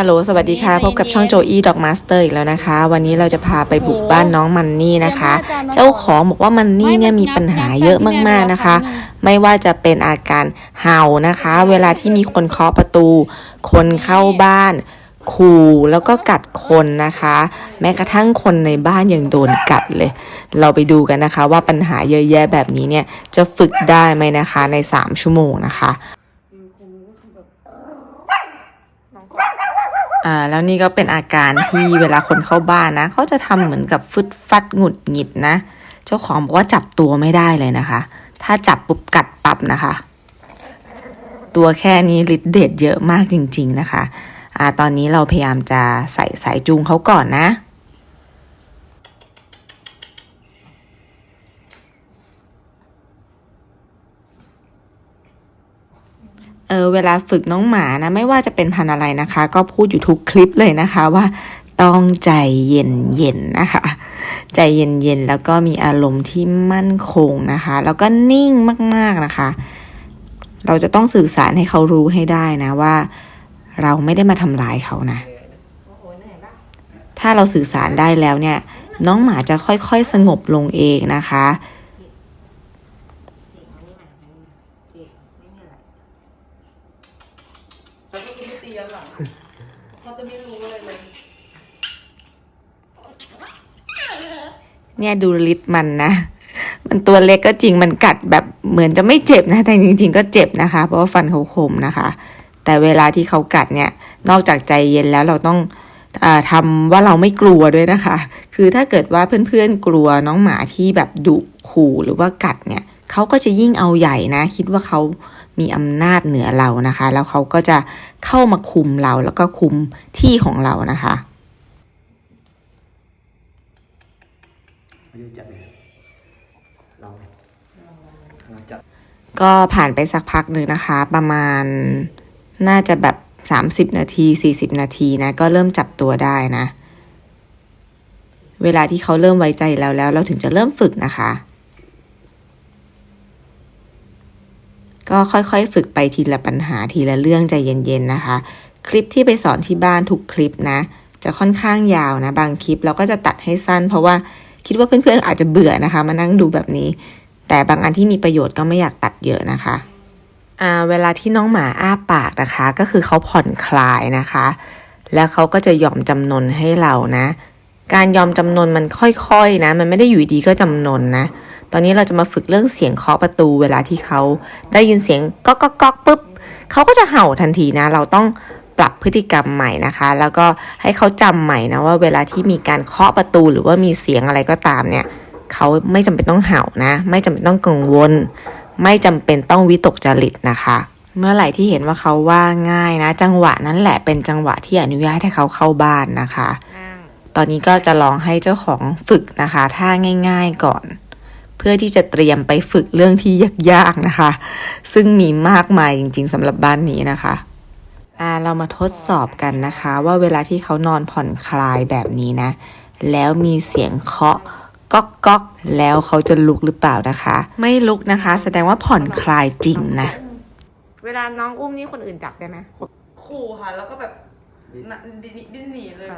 ฮัลโหล สวัสดีค่ะ พบกับช่องโจอี้ดอกมาสเตอร์อีกแล้วนะคะ วันนี้เราจะพาไปบุกบ้านน้องมันนี่นะคะ เจ้าของบอกว่ามันนี่เนี่ยมีปัญหาเยอะมากๆนะคะ ไม่ว่าจะเป็นอาการเห่านะคะ เวลาที่มีคนเคาะประตู คนเข้าบ้านขู่แล้วก็กัดคนนะคะ แม้กระทั่งคนในบ้านยังโดนกัดเลย เราไปดูกันนะคะ ว่าปัญหาเยอะแยะแบบนี้เนี่ยจะฝึกได้ไหมนะคะใน 3 ชั่วโมงนะคะ อ่าแล้วนี่ก็เป็นอาการที่เวลาคนเข้าบ้านนะเขาจะทำเหมือนกับฟึดฟัดหงุดหงิดนะ เจ้าของบอกว่าจับตัวไม่ได้เลยนะคะ ถ้าจับปุ๊บกัดปับนะคะ ตัวแค่นี้ฤทธิ์เดชเยอะมากจริง ๆนะคะอ่าตอนนี้เราพยายามจะใส่สายจูงเขาก่อนนะ เออเวลาฝึกน้องหมานะไม่ว่าจะเป็นพันอะไรนะคะ ก็พูดอยู่ทุกคลิปเลยนะคะว่าต้องใจเย็นเย็นนะคะ ใจเย็นเย็นแล้วก็มีอารมณ์ที่มั่นคงนะคะ แล้วก็นิ่งมากๆนะคะ เราจะต้องสื่อสารให้เขารู้ให้ได้นะว่า เราไม่ได้มาทำร้ายเขานะ ถ้าเราสื่อสารได้แล้วเนี่ย น้องหมาจะค่อยๆสงบลงเองนะคะ แล้วก็คือตีกันหลังเขาจะไม่รู้อะไรเลย เนี่ยดูลิตมันนะ มันตัวเล็กก็จริงมันกัดแบบเหมือนจะไม่เจ็บนะ แต่จริง ๆ ก็เจ็บนะคะ เพราะว่าฟันเขาคมนะคะ แต่เวลาที่เขากัดเนี่ย นอกจากใจเย็นแล้วเราต้องอาทำว่าเราไม่กลัวด้วยนะคะ คือถ้าเกิดว่าเพื่อนๆกลัวน้องหมาที่แบบดุขู่หรือว่ากัดเนี่ยเขาก็จะยิ่งเอาใหญ่นะ คิดว่าเขามีอำนาจเหนือเรานะคะ แล้วเขาก็จะเข้ามาคุมเราแล้วก็คุมที่ของเรานะคะ ไม่ได้จับเลยลองลองจับ ก็ผ่านไปสักพักหนึ่งนะคะ ประมาณน่าจะแบบ 30 นาที 40 นาทีนะ ก็เริ่มจับตัวได้นะ เวลาที่เขาเริ่มไว้ใจแล้วแล้ว เราถึงจะเริ่มฝึกนะคะ ก็ค่อยๆ ฝึกไปทีละปัญหาทีละเรื่องใจเย็นๆนะคะ คลิปที่ไปสอนที่บ้านทุกคลิปนะ จะค่อนข้างยาวนะ บางคลิปเราก็จะตัดให้สั้น เพราะว่าคิดว่าเพื่อนๆอาจจะเบื่อนะคะ มานั่งดูแบบนี้ แต่บางอันที่มีประโยชน์ก็ไม่อยากตัดเยอะนะคะเวลาที่น้องหมาอ้าปากนะคะ ก็คือเขาผ่อนคลายนะคะ แล้วเขาก็จะยอมจำนนให้เรานะ การยอมจำนนมันค่อยๆนะ มันไม่ได้อยู่ดีก็จำนนนะ ตอนนี้เราจะมาฝึกเรื่องเสียงเคาะประตู เวลาที่เขาได้ยินเสียงก๊อกก๊อกก๊อกปุ๊บเขาก็จะเห่าทันทีนะ เราต้องปรับพฤติกรรมใหม่นะคะ แล้วก็ให้เขาจำใหม่นะว่าเวลาที่มีการเคาะประตูหรือว่ามีเสียงอะไรก็ตามเนี่ย เขาไม่จำเป็นต้องเห่านะ ไม่จำเป็นต้องกังวล ไม่จำเป็นต้องวิตกจริตนะคะ เมื่อไหร่ที่เห็นว่าเขาว่าง่ายนะ จังหวะนั้นแหละเป็นจังหวะที่อนุญาตให้เขาเข้าบ้านนะคะ ตอนนี้ก็จะลองให้เจ้าของฝึกนะคะท่าง่าย ๆก่อน เพื่อที่จะเตรียมไปฝึกเรื่องที่ยากๆนะคะ ซึ่งมีมากมายจริงๆสำหรับบ้านนี้นะคะอ่าเรามาทดสอบกันนะคะ ว่าเวลาที่เขานอนผ่อนคลายแบบนี้นะ แล้วมีเสียงเคาะ ก๊อกก๊อกแล้วเขาจะลุกหรือเปล่านะคะ ไม่ลุกนะคะ แสดงว่าผ่อนคลายจริงนะ เวลาน้องอุ้มนี่คนอื่นจับได้ไหมขู่ค่ะ แล้วก็แบบน่ะดิ้นดิ้นหนีเลย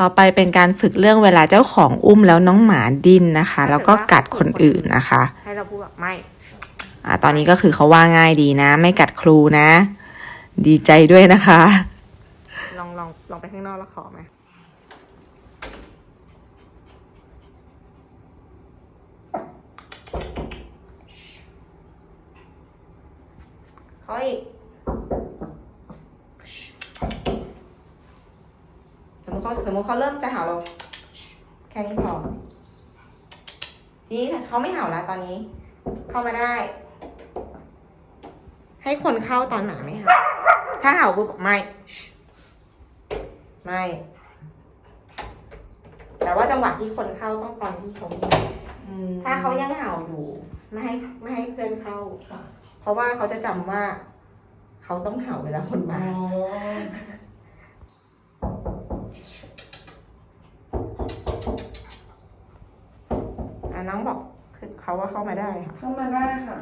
ต่อไปเป็นการฝึกเรื่องเวลาเจ้าของอุ้มแล้วน้องหมาดิ้นนะคะ แล้วก็กัดคนอื่นนะคะ ให้เราพูดแบบไม่อ่าตอนนี้ก็คือเขาว่าง่ายดีนะ ไม่กัดครูนะ ดีใจด้วยนะคะ ลองลองลองไปข้างนอกแล้วขอไหม เฮ้ยสมมติเขาสมมติเขาเริ่มจะเห่าเรา แค่นี้พอ ทีนี้เขาไม่เห่าแล้วตอนนี้ เข้ามาได้ ให้คนเข้าตอนหมาไม่เห่าถ้าเห่าปุ๊บไม่ ไม่ แต่ว่าจังหวะที่คนเข้าต้องตอนที่เขามีถ้าเขายังเห่าอยู่ ไม่ให้ไม่ให้เพื่อนเข้าเพ ราะว่าเขาจะจำว่า เขาต้องเห่าเวลาคนมาอะน้องบอกคือเขาว่าเข้ามาได้ค่ะ เข้ามาได้ค่ะ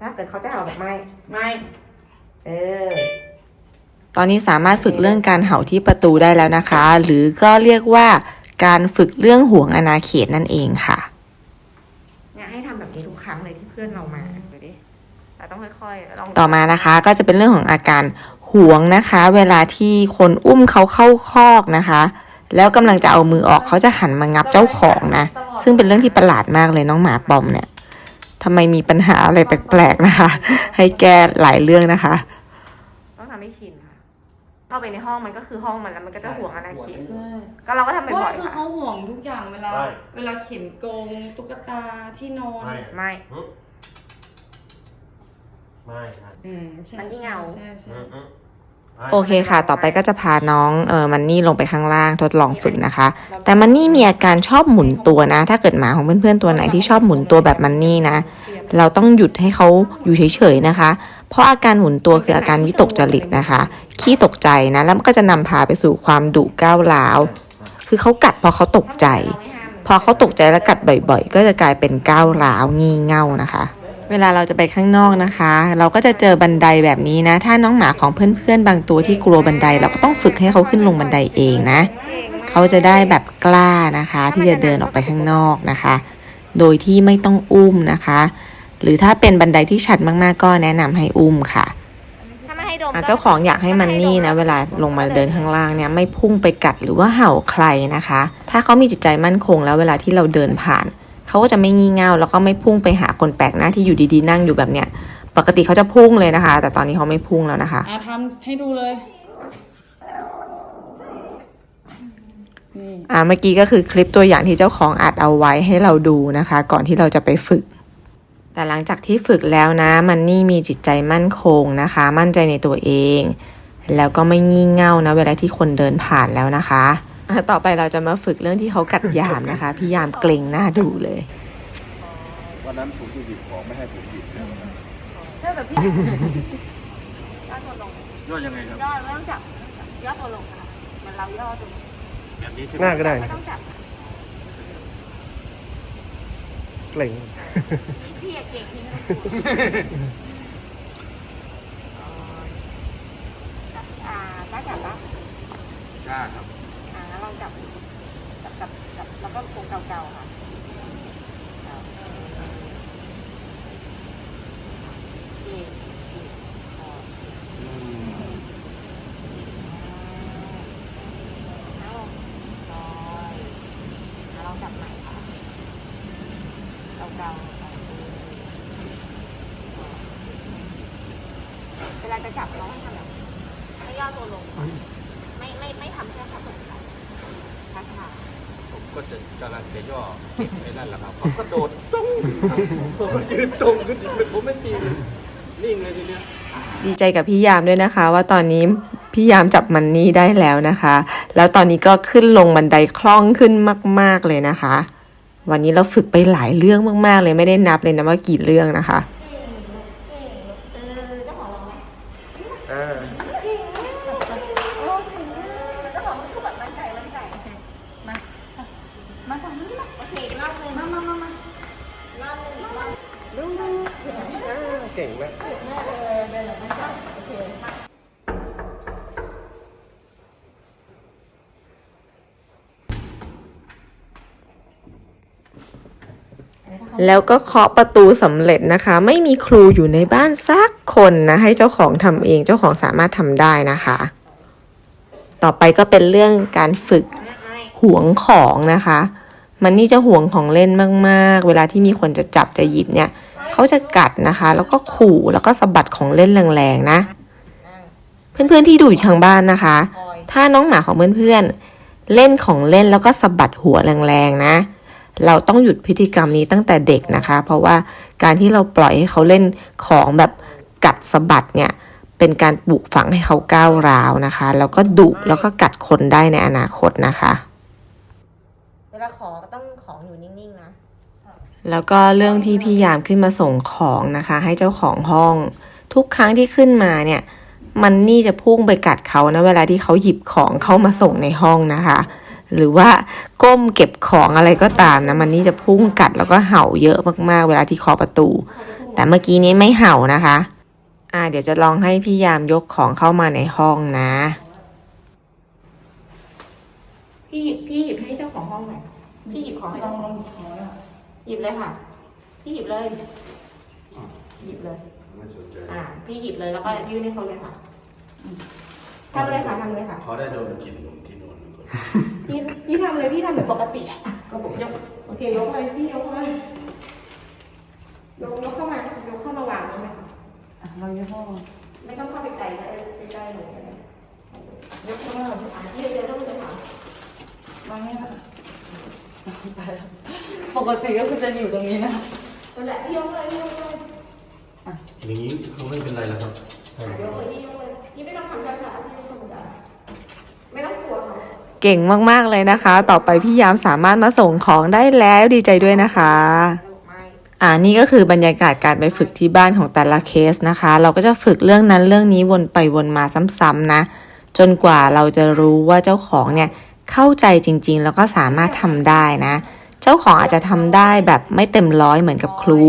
ถ้าเกิดเขาจะเห่าแบบไม่ไม่เออตอนนี้สามารถฝึกเรื่องการเห่าที่ประตูได้แล้วนะคะ หรือก็เรียกว่าการฝึกเรื่องห่วงอาณาเขตนั่นเองค่ะเนี่ยให้ทำแบบนี้ทุกครั้งเลยที่เพื่อนเรามาดูดิเรา ต้องค่อยๆลองต่อมานะคะก็จะเป็นเรื่องของอาการห่วงนะคะ เวลาที่คนอุ้มเขาเข้าคอกนะคะ แล้วกำลังจะเอามือออกเขาจะหันมางับเจ้าของนะ ซึ่งเป็นเรื่องที่ประหลาดมากเลยน้องหมาปอมเนี่ยทำไมมีปัญหาอะไรแปลกๆนะคะ ให้แก้หลายเรื่องนะคะ ต้องทำให้ชินค่ะเข้าไปในห้องมันก็คือห้องมันแล้วมันก็จะห่วงอาณาเขตใช่ก็เราก็ทำเพราะบ่อว่ายคือๆค่ะเขาห่วงทุกอย่างเวลา ไม่ เวลาเข็นกรงตุ๊กตาที่นอน ไม่ ไม่ หึ ไม่ครับอืมใช่มันที่เงาใช่ใช่อืมอืมไม่โอเคค่ะ ต่อไปก็จะพาน้องเออมันนี่ลงไปข้างล่างทดลองฝึกนะคะ แต่มันนี่มีอาการชอบหมุนตัวนะ ถ้าเกิดหมาของเพื่อนๆตัวไหนที่ชอบหมุนตัวแบบมันนี่นะ เราต้องหยุดให้เขาอยู่เฉยๆนะคะ เพราะอาการหมุนตัวคืออาการวิตกจริตนะคะ ขี้ตกใจนะ แล้วมันก็จะนำพาไปสู่ความดุก้าวร้าว คือเขากัดเพราะเขาตกใจ พอเขาตกใจแล้วกัดบ่อยๆ ก็จะกลายเป็นก้าวร้าวงี่เง่านะคะ เวลาเราจะไปข้างนอกนะคะ เราก็จะเจอบันไดแบบนี้นะ ถ้าน้องหมาของเพื่อนๆ บางตัวที่กลัวบันได เราก็ต้องฝึกให้เขาขึ้นลงบันไดเองนะ เขาจะได้แบบกล้านะคะ ที่จะเดินออกไปข้างนอกนะคะ โดยที่ไม่ต้องอุ้มนะคะ หรือถ้าเป็นบันไดที่ชัดมากๆ ก็แนะนำให้อุ้มค่ะถ้าไม่ให้ดมอะเจ้าของอยากให้มันนี่นะ เวลาลงมาเดินข้างล่างเนี่ยไม่พุ่งไปกัดหรือว่าเห่าใครนะคะ ถ้าเขามีจิตใจมั่นคงแล้วเวลาที่เราเดินผ่าน เขาก็จะไม่งี่เง่าแล้วก็ไม่พุ่งไปหาคนแปลกหน้าที่อยู่ดีๆ นั่งอยู่แบบเนี้ย ปกติเขาจะพุ่งเลยนะคะ แต่ตอนนี้เขาไม่พุ่งแล้วนะคะอะทำให้ดูเลยนี่อ่าเมื่อกี้ก็คือคลิปตัวอย่างที่เจ้าของอัดเอาไว้ให้เราดูนะคะ ก่อนที่เราจะไปฝึก แต่หลังจากที่ฝึกแล้วนะ มันนี่มีจิตใจมั่นคงนะคะ มั่นใจในตัวเอง แล้วก็ไม่งี่เง่านะ เวลาที่คนเดินผ่านแล้วนะคะอะ ต่อไปเราจะมาฝึกเรื่องที่เขากัดยามนะคะ พี่ยามเกรงหน้าดูเลย วันนั้นผมจะหยิบของไม่ให้ผมหยิบเลยเท่าแบบพี่ย่อตัวลงย่อยังไงครับย่อไม่ต้องจับย่อตัวลงค่ะเหมันเราย่อตัวลงแบบนี้ใช่ไหหมน้าก็ได้ไม่ต้องจับเกร็งพี่อย่าเก่งพี่ไม่ต้องกลัวอ่าได้จับปะกล้าครับ อ่าแล้วลองจับจับจับจับแล้ว ก็โคงเกาๆค่ะเอาเก่งเก่งพอ อืม เอาลอยเอาลองจับใหม่ค่ะเกาเกาเวลาจะจับเราให้ทำแบบให้ย่อตัวลงก่อนไม่ไม่ไม่ทำแค่กระตุกค่ะช้าๆ ผม ก็จะกำลังจะย่อไอ้นั่นแหละครับเขาก็โดดตุ้งผมก็ยืนตรงขึ้นอีกเลยผมไม่ตีนิ่งเลยทีเนี้ยดีใจกับพี่ยามด้วยนะคะ ว่าตอนนี้พี่ยามจับมันนี่ได้แล้วนะคะ แล้วตอนนี้ก็ขึ้นลงบันไดคล่องขึ้นมาก ๆเลยนะคะ วันนี้เราฝึกไปหลายเรื่องมาก ๆ เลยไม่ได้นับเลยนะว่ากี่เรื่องนะคะ แล้วก็เคาะประตูสำเร็จนะคะ ไม่มีครูอยู่ในบ้านสักคนนะ ให้เจ้าของทำเองเจ้าของสามารถทำได้นะคะ ต่อไปก็เป็นเรื่องการฝึกหวงของนะคะ มันนี่จะหวงของเล่นมากๆ เวลาที่มีคนจะจับจะหยิบเนี่ยเขาจะกัดนะคะ แล้วก็ขู่แล้วก็สะบัดของเล่นแรงๆนะ เพื่อนๆที่ดูอยู่ทางบ้านนะคะ ถ้าน้องหมาของเพื่อนๆเล่นของเล่นแล้วก็สะบัดหัวแรงๆนะ เราต้องหยุดพฤติกรรมนี้ตั้งแต่เด็กนะคะ เพราะว่าการที่เราปล่อยให้เขาเล่นของแบบกัดสะบัดเนี่ยเป็นการปลูกฝังให้เขาก้าวร้าวนะคะ แล้วก็ดุแล้วก็กัดคนได้ในอนาคตนะคะ เวลาขอก็ต้องของอยู่นิ่งๆนะแล้วก็เรื่องที่พี่ยามขึ้นมาส่งของนะคะ ให้เจ้าของห้อง ทุกครั้งที่ขึ้นมาเนี่ย มันนี่จะพุ่งไปกัดเขานะเวลาที่เขาหยิบของเข้ามาส่งในห้องนะคะ หรือว่าก้มเก็บของอะไรก็ตามนะมันนี่จะพุ่งกัดแล้วก็เห่าเยอะมากๆ เวลาที่เคาะประตู แต่เมื่อกี้นี้ไม่เห่านะคะอ่าเดี๋ยวจะลองให้พี่ยามยกของเข้ามาในห้องนะ พี่หยิบพี่หยิบให้เจ้าของห้องหน่อยพี่หยิบของให้เจ้าของห้องหยิบเลยค่ะ พี่หยิบเลยหยิบเลยไม่สนใจอ่าพี่หยิบเลยแล้วก็ยื่นให้เขาเลยค่ะทำเลยค่ะทำเลยค่ะเขาได้โดนกินนมที่นอนก่อน พี่พี่ทำเลยพี่ทำแบบปกติอะก็ผมยกโอเคยกเลยพี่ยกเลยยกยกเข้ามายกเข้ามาวางเลยไหมคะเราเยอะพ่อไม่ต้องเข้าไปไกลก็ได้ใกล้ๆหนูก็ได้ยกเข้ามาอะพี่เดี๋ยวต้องเลยค่ะมาไม่ค่ะตายแล้วปกติก็คือจะอยู่ตรงนี้นะนั่นแหละพี่ยกเลยพี่ยกเลยอย่างนี้เขาไม่เป็นไรแล้วครับอะยกเลยพี่ยกเลยพี่ไม่ต้องทำช้าๆพี่ไม่ต้องทำช้าไม่ต้องกลัว เก่งมากๆเลยนะคะ ต่อไปพี่ยามสามารถมาส่งของได้แล้วดีใจด้วยนะคะอ่านี่ก็คือบรรยากาศการไปฝึกที่บ้านของแต่ละเคสนะคะ เราก็จะฝึกเรื่องนั้นเรื่องนี้วนไปวนมาซ้ำๆนะ จนกว่าเราจะรู้ว่าเจ้าของเนี่ยเข้าใจจริงๆ แล้วก็สามารถทำได้นะ เจ้าของอาจจะทำได้แบบไม่เต็มร้อยเหมือนกับครู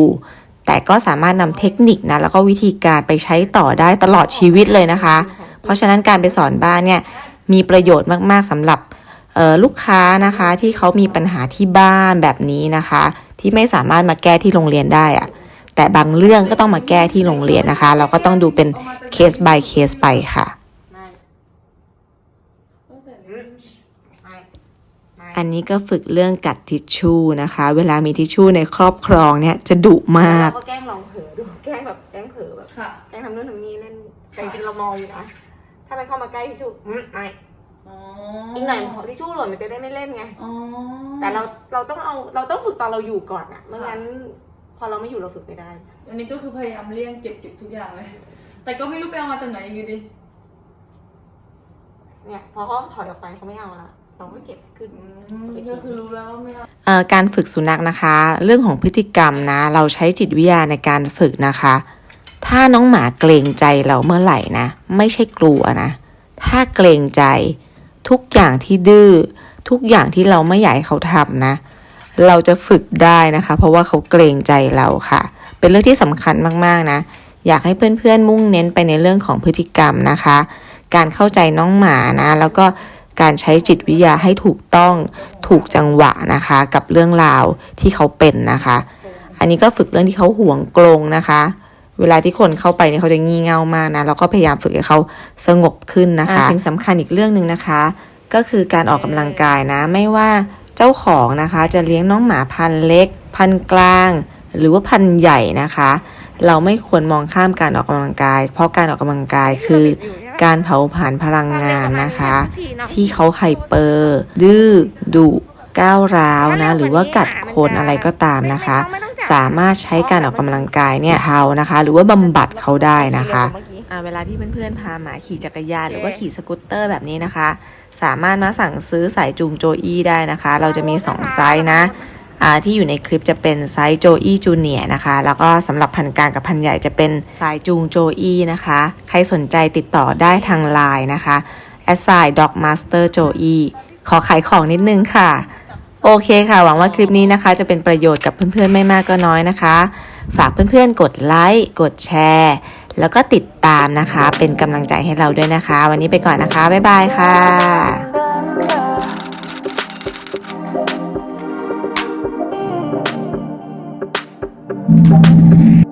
แต่ก็สามารถนำเทคนิคนะแล้วก็วิธีการไปใช้ต่อได้ตลอดชีวิตเลยนะคะ เพราะฉะนั้นการไปสอนบ้านเนี่ย มีประโยชน์มากๆสำหรับเอ่อลูกค้านะคะที่เขามีปัญหาที่บ้านแบบนี้นะคะ ที่ไม่สามารถมาแก้ที่โรงเรียนได้อะแต่บางเรื่องก็ต้องมาแก้ที่โรงเรียนนะคะ เราก็ต้องดูเป็นเคส by เคสไปค่ะไม่ไม่ไม่อันนี้ก็ฝึกเรื่องกัดทิชชู่นะคะ เวลามีทิชชู่ในครอบครองเนี่ยจะดุมากเราก็แกล้งลองเผลอดูแกล้งแบบแกล้งเผลอแบบค่ะแกล้งทำนู่นทำนี่เล่นแต่จริงๆเรามองอยู่นะ ถ้ามันเข้ามาใกล้ทิชชู่อืมไม่อ๋ออีกหน่อยพอทิชชู่หล่นมันจะได้ไม่เล่นไงอ๋อแต่เราเราต้องเอาเราต้องฝึกตอนเราอยู่ก่อนอะไม่งั้น พอเราไม่อยู่เราฝึกไม่ได้อันนี้ก็คือพยายามเลี่ยงเก็บเก็บทุกอย่างเลย แต่ก็ไม่รู้ไปเอามาจากไหนอยู่ดีเนี่ยพอเขาถอยออกไปเขาไม่เอาละเราก็เก็บขึ้นอืมก็คือรู้แล้วว่าไม่เอาเอ่อการฝึกสุนัขนะคะ เรื่องของพฤติกรรมนะ เราใช้จิตวิทยาในการฝึกนะคะ ถ้าน้องหมาเกรงใจเราเมื่อไหร่นะ ไม่ใช่กลัวนะ ถ้าเกรงใจ ทุกอย่างที่ดื้อทุกอย่างที่เราไม่อยากให้เขาทำนะ เราจะฝึกได้นะคะ เพราะว่าเขาเกรงใจเราค่ะ เป็นเรื่องที่สำคัญมากๆนะ อยากให้เพื่อนๆมุ่งเน้นไปในเรื่องของพฤติกรรมนะคะ การเข้าใจน้องหมานะ แล้วก็การใช้จิตวิทยาให้ถูกต้องถูกจังหวะนะคะ กับเรื่องราวที่เขาเป็นนะคะ อันนี้ก็ฝึกเรื่องที่เขาห่วงกรงนะคะ เวลาที่คนเข้าไปเนี่ยเขาจะงี่เง่ามากนะเราก็พยายามฝึกให้เขาสงบขึ้นนะคะสิ่งสำคัญอีกเรื่องหนึ่งนะคะ ก็คือการออกกำลังกายนะ ไม่ว่าเจ้าของนะคะจะเลี้ยงน้องหมาพันธุ์เล็ก พันธุ์กลาง หรือว่าพันธุ์ใหญ่นะคะ เราไม่ควรมองข้ามการออกกำลังกาย เพราะการออกกำลังกายคือการเผาผลาญพลังงานนะคะ ที่เขาไฮเปอร์ดื้อดุ ก้าวร้าวนะ หรือว่ากัดคนอะไรก็ตามนะคะ สามารถใช้การออกกำลังกายเนี่ยเทานะคะ หรือว่าบำบัดเขาได้นะคะอ่าเวลาที่เพื่อนๆพาหมาขี่จักรยานหรือว่าขี่สกูตเตอร์แบบนี้นะคะ สามารถมาสั่งซื้อสายจูงโจอี้ได้นะคะ เราจะมี 2 ไซส์นะอ่าที่อยู่ในคลิปจะเป็นไซส์โจอี้จูเนียนะคะ แล้วก็สำหรับพันกลางกับพันใหญ่จะเป็นสายจูงโจอี้นะคะ ใครสนใจติดต่อได้ทางไลน์นะคะ a s i Dog Master Joey ขอขายของนิดนึงค่ะ โอเคค่ะ หวังว่าคลิปนี้นะคะ จะเป็นประโยชน์กับเพื่อนๆไม่มากก็น้อยนะคะ ฝากเพื่อนๆกดไลค์กดแชร์ แล้วก็ติดตามนะคะ เป็นกำลังใจให้เราด้วยนะคะ วันนี้ไปก่อนนะคะ บ๊ายบายค่ะ